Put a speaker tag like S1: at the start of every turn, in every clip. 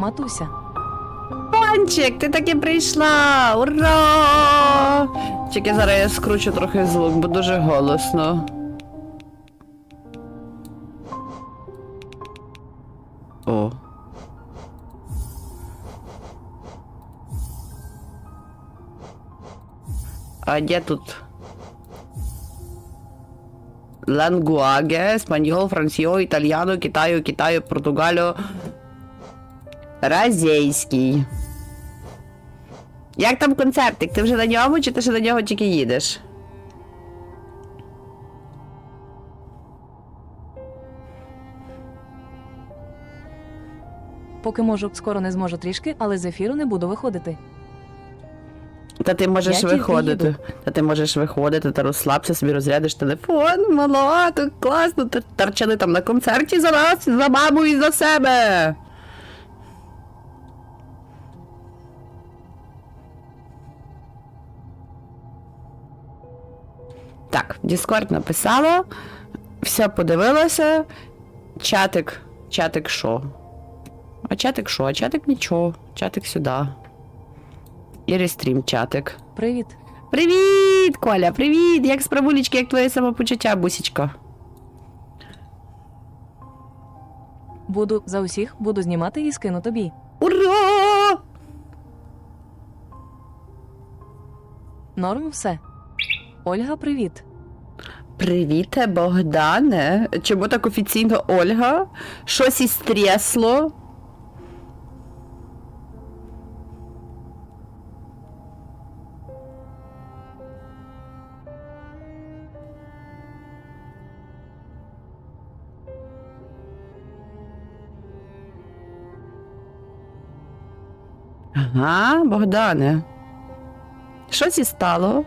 S1: Матуся.
S2: Панчик, ти таки прийшла! Ура! Тільки зараз я скручу трохи звук, бо дуже голосно. О. А де тут? Лангуаге, спаньол, францьо, італьяно, китаю, китаю, португалю. Разейський. Як там концертик? Ти вже на ньому чи ти ще на нього тільки їдеш?
S1: Поки можу, скоро не зможу трішки, але з ефіру не буду виходити.
S2: Та ти можеш
S1: Я тільки
S2: виходити.
S1: їду.
S2: Та ти можеш виходити та розслабся, собі розрядиш телефон, мала, так класно, тор- торчали там на концерті за нас, за маму і за себе. Так, Discord написала, все подивилася. Чатик, чатик що? А чатик що? А чатик нічого. Чатик сюди. І рестрім чатик.
S1: Привіт.
S2: Привіт, Коля, привіт! Як справулічки, як твоє самопочуття, бусічка?
S1: Буду за усіх, буду знімати і скину тобі.
S2: Ура!
S1: Норм все. Ольга, привіт.
S2: Привіт, Богдане. Чому так офіційно Ольга? Щось із трясло? Ага, Богдане. Що зі стало?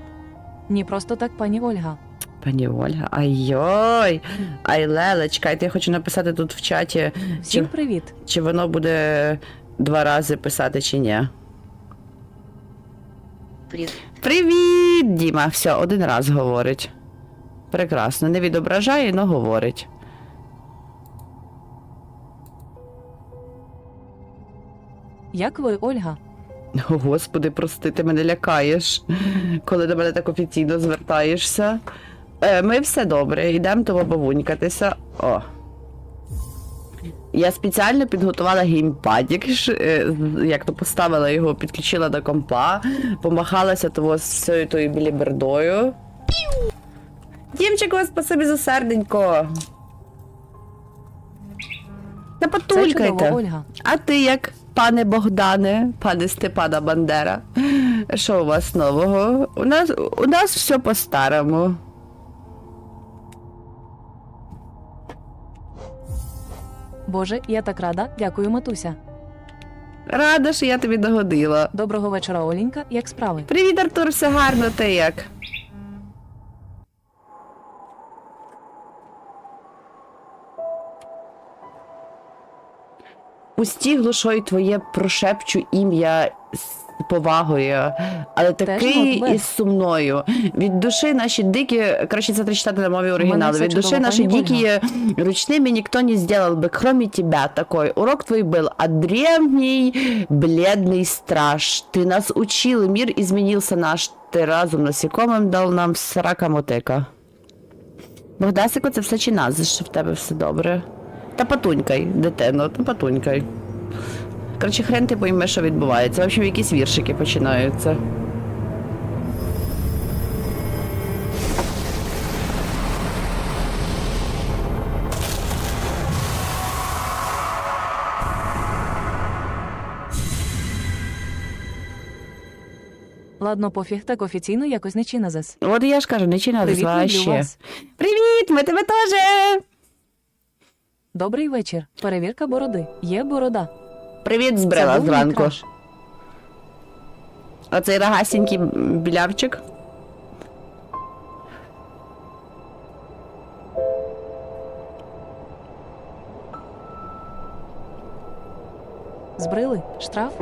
S1: Ні, просто так, пані Ольга.
S2: Пані Ольга, ай-йой! Ай, Лелечка, я хочу написати тут в чаті,
S1: Всім
S2: чи,
S1: привіт.
S2: чи воно буде два рази писати, чи ні.
S3: Привіт.
S2: Привіт, Діма! Все, один раз говорить. Прекрасно, не відображає, але говорить.
S1: Як ви, Ольга?
S2: О, Господи, прости, ти мене лякаєш, коли до мене так офіційно звертаєшся. Е, ми все добре, йдемо того бабунькатися. О. Я спеціально підготувала геймпадік, е, як то поставила його, підключила до компа, помахалася того з всією тою білібердою. Дімчику, спасибі за серденько. Та
S1: Це
S2: потулькайте.
S1: чудово, Ольга.
S2: А ти як, пане Богдане, пане Степана Бандера? Що у вас нового? У нас, у нас все по-старому.
S1: Боже, я так рада. Дякую, матуся.
S2: Рада, що я тобі догодила.
S1: Доброго вечора, Олінька. Як справи?
S2: Привіт, Артур, все гарно, ти як? Усті глушой твоє прошепчу ім'я з повагою, але такий
S1: нотбек.
S2: із сумною. Від душі наші дикі, краще це читати на мові оригіналу.
S1: все
S2: Від душі
S1: чудово,
S2: наші
S1: пані
S2: дикі ручними ніхто не сделал бы, кроме тебя такой. Урок твой был, а древний бледный страж. Ты нас учил, мир изменился наш. Ти разом насікомим дав нам срака мотика. Богдасику, це все чи нас, що в тебе все добре. Та патунькай, дитино, та патунькай. Коротше, хрен ти пойме, що відбувається. В общем, якісь віршики починаються.
S1: Ладно, пофіг, так офіційно якось не чиназес.
S2: От я ж кажу, не чинали
S1: Привіт, люблю
S2: ще.
S1: вас.
S2: Привіт, ми тебе теж.
S1: Добрий вечір. Перевірка бороди. Є борода.
S2: Привіт,
S1: збрела
S2: збрила
S1: був мій
S2: зранку.
S1: краш.
S2: Оцей рогасенький білявчик.
S1: Збрили? Штраф?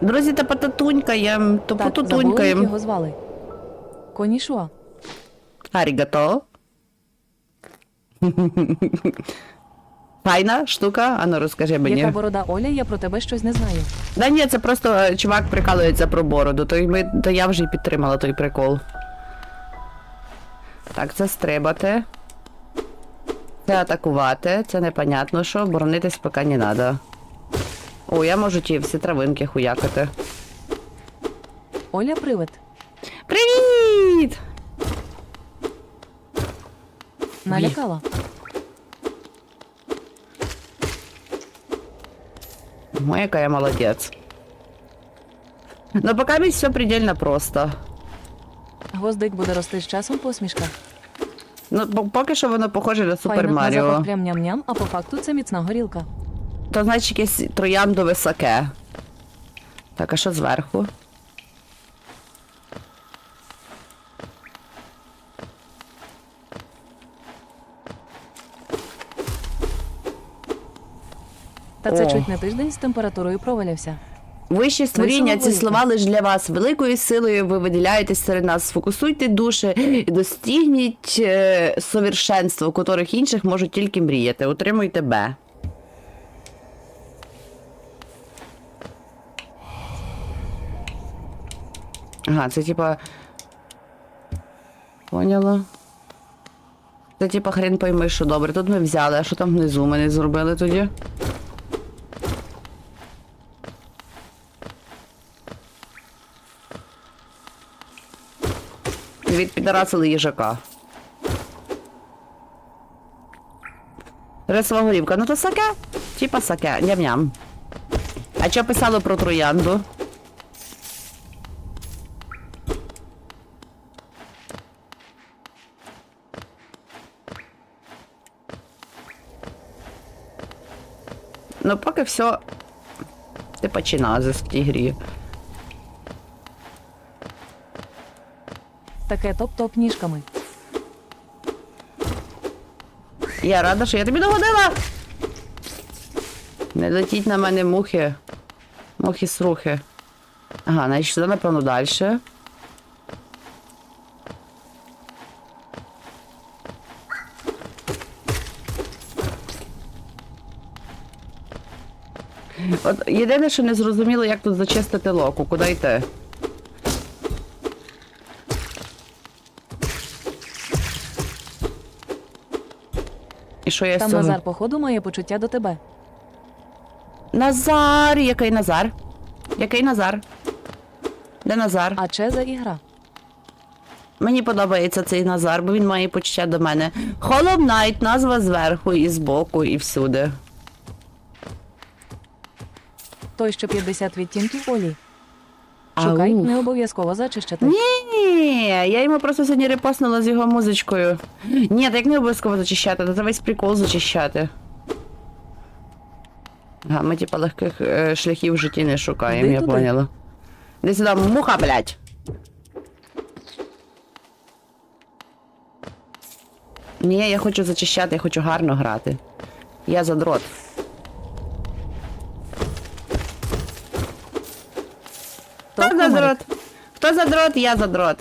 S2: Друзі, та потатунькаєм, то
S1: Так, забули, як
S2: потутунькаєм.
S1: його звали. Конішуа.
S2: Арігато. Файна штука? Ану, розкажи мені.
S1: Яка борода Оля, я про тебе щось не знаю.
S2: Да ні, це просто е, чувак прикалується про бороду, то, й ми, то я вже й підтримала той прикол. Так, це стрибати. Це атакувати, це непонятно що, боронитись поки не треба. О, я можу ті всі травинки хуякати.
S1: Оля привид.
S2: Привіт!
S1: Налякала.
S2: Ой, яка я молодець. Ну, поки мені все предельно просто.
S1: Гвоздик буде рости з часом посмішка.
S2: Ну, поки що воно похоже на Супер
S1: Файна на
S2: Маріо.
S1: прям ням-ням, а по факту це міцна горілка.
S2: То значить якесь троянду високе. Так, а що зверху?
S1: Та це
S2: О.
S1: чуть не тиждень з температурою провалився.
S2: Вищі створіння, ці слова лиш для вас. Великою силою ви виділяєтесь серед нас. Сфокусуйте душі і достигніть е, совершенства, у котрих інших можуть тільки мріяти. Утримуйте Б. Ага, це типа. Поняла. Це типа хрен пойми, що добре. Тут ми взяли, а що там внизу ми не зробили тоді? Відпідарасили їжака. Рисова горівка. Ну то саке. Типа саке. Ням-ням. А що писали про троянду? Ну, поки все. Типа чиназис в тій грі.
S1: Таке топ-топ ніжками.
S2: Я рада, що я тобі догодила. Не летіть на мене мухи. Мухи срухи. Ага, значить сюди, напевно, далі. Єдине, що не зрозуміло, як тут зачистити локу, куди йти. І що я з
S1: Там
S2: цього?
S1: Назар, походу, має почуття до тебе.
S2: Назар! Який Назар? Який Назар? Де Назар?
S1: А че за ігра?
S2: Мені подобається цей Назар, бо він має почуття до мене. Hollow Knight, назва зверху і збоку, і всюди.
S1: Той, що 50 відтінків Олі. Шукай, не обов'язково зачищати.
S2: Ні, я йому просто сьогодні репостнула з його музичкою. Ні, так не обов'язково зачищати, це весь прикол зачищати. Ага, ми типа легких е, шляхів в житті не шукаємо,
S1: Іди
S2: я
S1: туди.
S2: поняла. Де сюди, муха, блядь. Ні, я хочу зачищати, я хочу гарно грати. Я задрот. Задрот? Хто задрот? Я задрот.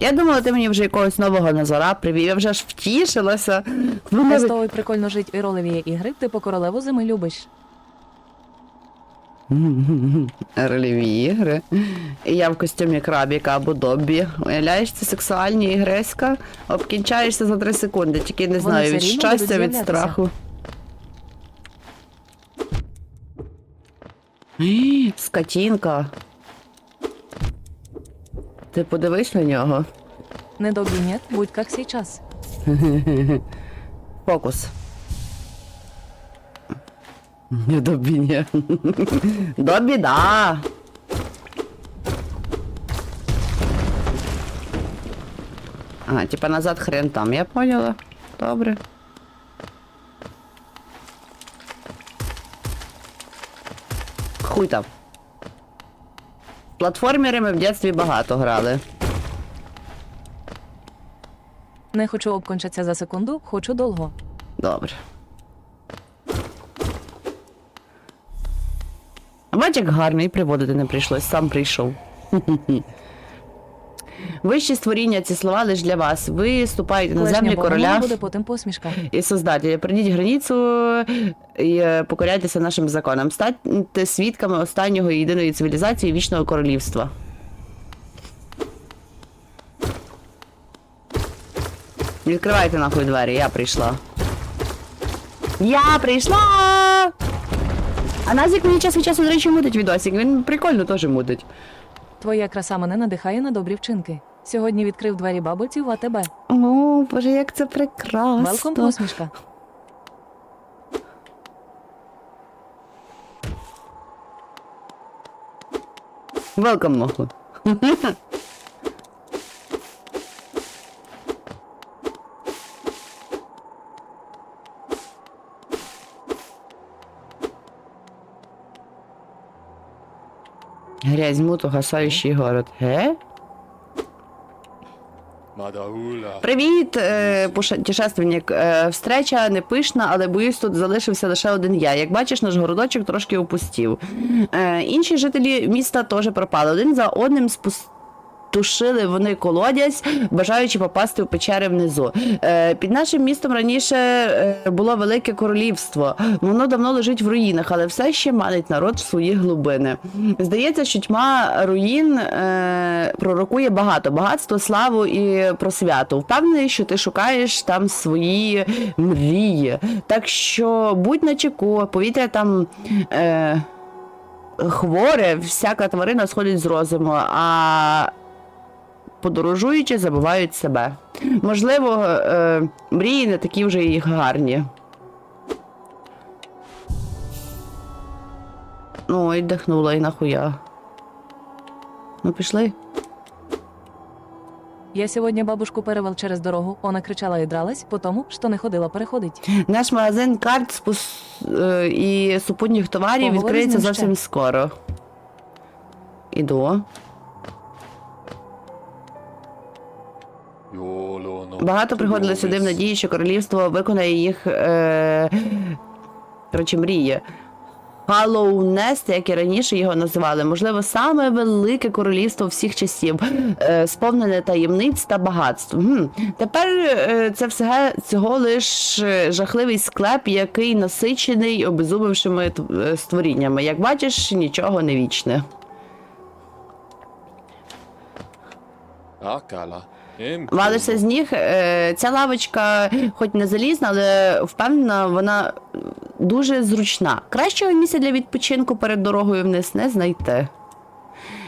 S2: Я думала, ти мені вже якогось нового Назара привів. Я вже аж втішилася. Мене
S1: З тобою прикольно жить і ролеві ігри, ти по королеву зими любиш.
S2: Рольові ігри. І я в костюмі крабіка або Доббі. Уявляєш, це сексуальні ігриська. Обкінчаєшся за 3 секунди, тільки не
S1: Вони
S2: знаю,
S1: все
S2: від щастя, від
S1: з'являтися.
S2: страху. Скотінка. Ти подивись на нього.
S1: Не добрі нет, будь як сейчас.
S2: Фокус. Не Добі, ні. Добі, да. А, типа назад хрен там, я поняла. Добре. Хуй там. Платформери ми в дитинстві багато грали.
S1: Не хочу обкончатися за секунду, хочу довго.
S2: Добре. А бач, як гарний приводити не прийшлось, сам прийшов. Вищі створіння ці слова лише для вас. Ви ступаєте на землі короля
S1: буде потім посмішка.
S2: і создателя. Прийдіть границю і е, покоряйтеся нашим законам. Станьте свідками останнього і єдиної цивілізації вічного королівства. Відкривайте нахуй двері, я прийшла. Я прийшла! А Назік мені час від часу, до речі, мутить відосик. Він прикольно теж мутить.
S1: Твоя краса мене надихає на добрі вчинки. Сьогодні відкрив двері бабуці в АТБ.
S2: О, боже, як це прекрасно.
S1: Велком посмішка.
S2: Welcome, нахуй. Грязь мут, угасающий город. Ге? Привіт, е, путешественник. Е, встреча не пишна, але боюсь, тут залишився лише один я. Як бачиш, наш городочок трошки опустів. Е, інші жителі міста теж пропали. Один за одним спустошили вони колодязь, бажаючи попасти в печери внизу. Е, під нашим містом раніше е, було велике королівство. Воно давно лежить в руїнах, але все ще манить народ в свої глибини. Здається, що тьма руїн е, пророкує багато багатство, славу і просвяту. Впевнений, що ти шукаєш там свої мрії. Так що будь начеку, повітря там. Хворе, всяка тварина сходить з розуму, а подорожуючи, забувають себе. Можливо, е, мрії не такі вже і гарні. Ой, дихнула і нахуя. Ну, пішли.
S1: Я сьогодні бабушку перевел через дорогу. Вона кричала і дралась, по тому, що не ходила переходить.
S2: Наш магазин карт спус... е, і супутніх товарів
S1: Поговори
S2: відкриється зовсім скоро. Іду. Багато приходили сюди в надії, що королівство виконає їх е... коротше, мрії. Халлоунест, як і раніше його називали, можливо, саме велике королівство всіх часів, е, сповнене таємниць та багатств. Гм. Тепер е, це все цього лиш е, жахливий склеп, який насичений обезумевшими т- е, створіннями. Як бачиш, нічого не вічне.
S3: Акала. Ем.
S2: Валишся з ніг. Е, Ця лавочка, хоч не залізна, але впевнена, вона дуже зручна. Кращого місця для відпочинку перед дорогою вниз не знайти.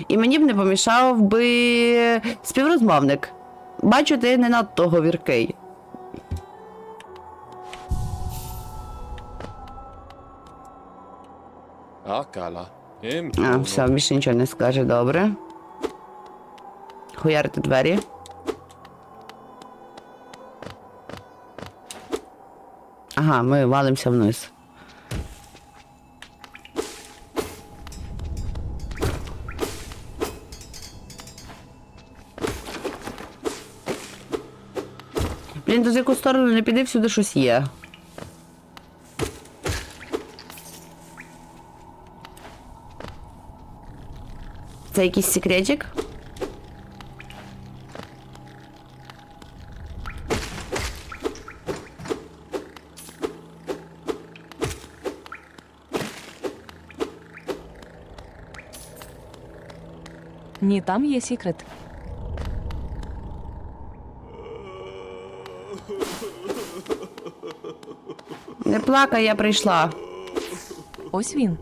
S2: І мені б не помішав би співрозмовник. Бачу, ти не надто говіркий.
S3: Акала. Ем.
S2: А, все, більше нічого не скаже, добре. Хуярити двері. Ага, ми валимося вниз. Блін, то з яку сторону не піди, всюди щось є. Це якийсь секретик?
S1: Ні, там є секрет.
S2: Не плакай, я прийшла.
S1: Ось він.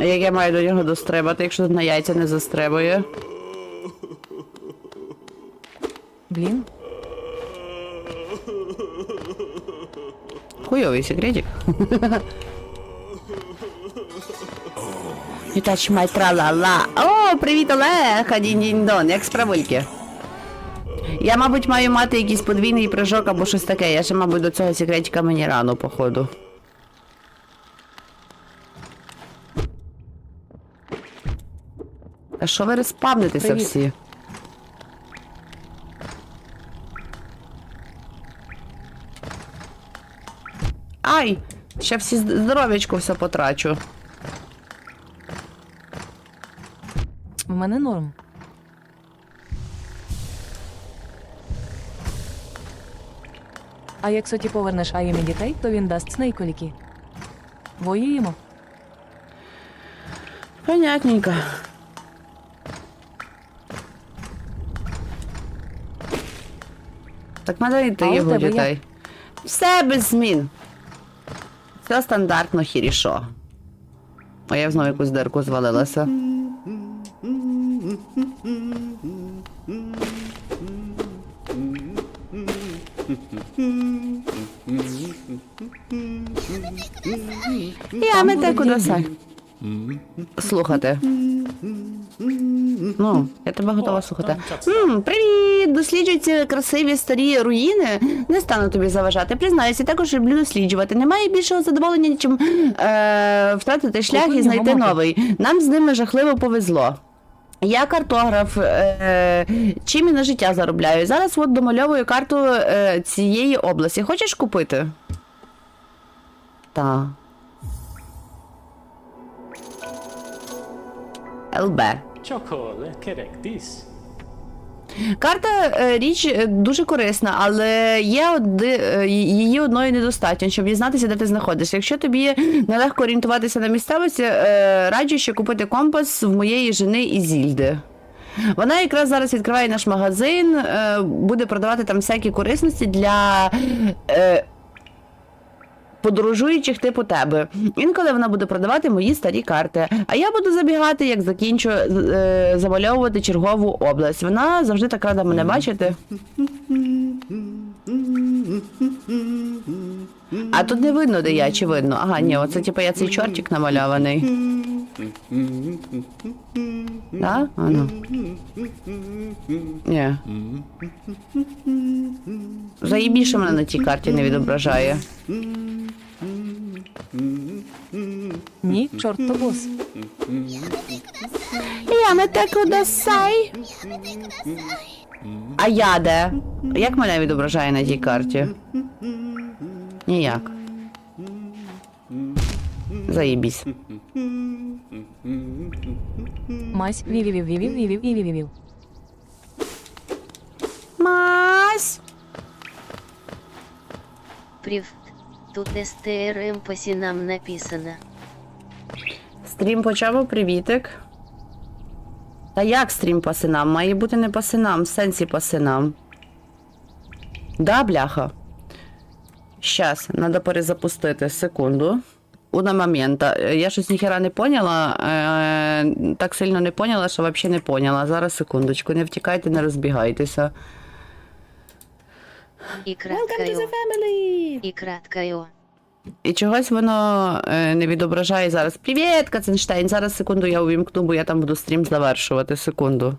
S2: А як я маю до нього достребати, якщо на яйця не застребує?
S1: Блін,
S2: Хуйовий секретик. You touch my tra-la-la. О, привіт, Олег! Дінь-дінь-дон, як справульки? Я, мабуть, маю мати якийсь подвійний прыжок або щось таке. Я ще, мабуть, до цього секретика мені рано, походу. А що ви респавнитеся
S1: Привіт.
S2: всі? Ай! Ще всі зд- здоров'ячко все потрачу.
S1: В мене норм. А якщо ти повернеш Аємі дітей, то він дасть снейколіки. Воюємо.
S2: Понятненько. Так надо йти
S1: А у
S2: його
S1: тебе
S2: дітей. Все без змін. Все стандартно хірішо. А я знову якусь дирку звалилася. Я ми те куди. Слухати. Ну, я тебе готова слухати. М, привіт! Досліджуй ці красиві старі руїни. Не стану тобі заважати. Признаюся, також люблю досліджувати. Немає більшого задоволення, ніж е, втратити шлях і знайти новий. Нам з ними жахливо повезло. Я картограф, е, чим і на життя заробляю. Зараз от домальовую карту е, цієї області. Хочеш купити? Так. ЛБ.
S4: Керектіс.
S2: Карта е, річ е, дуже корисна, але є оди, е, її одної недостатньо, щоб дізнатися, де ти знаходишся. Якщо тобі нелегко орієнтуватися на місцевості, раджу ще купити компас в моєї жени Ізільди. Вона якраз зараз відкриває наш магазин, буде продавати там всякі корисності для. Подорожуючих типу тебе. Інколи вона буде продавати мої старі карти. А я буду забігати, як закінчу е, замальовувати чергову область. Вона завжди так рада мене бачити. А тут не видно, де я, чи видно. Ага, ні, оце типу я цей чортик намальований. Да? А ну. Ні. Заїбіше мене на тій карті не відображає.
S1: Ні, чорт то бос.
S2: Я не те кудасай. А я де? Як мене відображає на тій карті? Ніяк. Заєбісь.
S1: Мась, вівів.
S2: Мась!
S5: Привет. Тут СТРМ по синам написано.
S2: Стрім почав привітик. Та як стрім по синам? Має бути не по синам, в сенсі по синам. Да, бляха. Щас, треба перезапустити. Секунду. Una момента. Я щось ніхера не поняла. Е, так сильно не поняла, що взагалі не поняла. Зараз секундочку, не втікайте, не розбігайтеся.
S5: И краткою.
S2: family!
S5: И краткою.
S2: І чогось воно е, не відображає зараз. Привіт, Каценштейн! Зараз секунду я увімкну, бо я там буду стрім завершувати. Секунду.